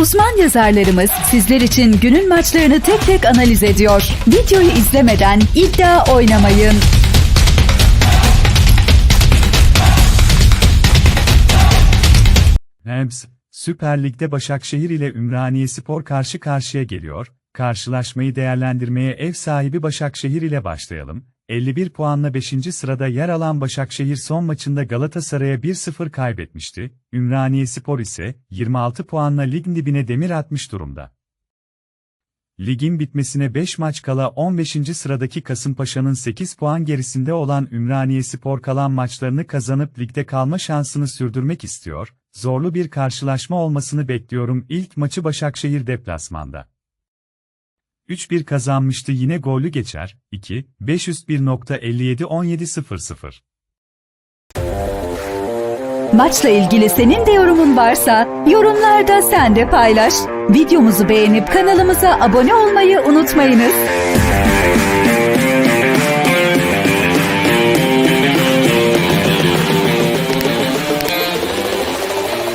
Uzman yazarlarımız sizler için günün maçlarını tek tek analiz ediyor. Videoyu izlemeden iddia oynamayın. Rams, Süper Lig'de Başakşehir ile Ümraniye karşı karşıya geliyor. Karşılaşmayı değerlendirmeye ev sahibi Başakşehir ile başlayalım. 51 puanla 5. sırada yer alan Başakşehir son maçında Galatasaray'a 1-0 kaybetmişti. Ümraniye Spor ise 26 puanla ligin dibine demir atmış durumda. Ligin bitmesine 5 maç kala 15. sıradaki Kasımpaşa'nın 8 puan gerisinde olan Ümraniye Spor kalan maçlarını kazanıp ligde kalma şansını sürdürmek istiyor. Zorlu bir karşılaşma olmasını bekliyorum. İlk maçı Başakşehir deplasmanda. 3-1 kazanmıştı yine gollü geçer. 2, 501.57 17 00 Maçla ilgili senin de yorumun varsa yorumlarda sen de paylaş. Videomuzu beğenip kanalımıza abone olmayı unutmayınız.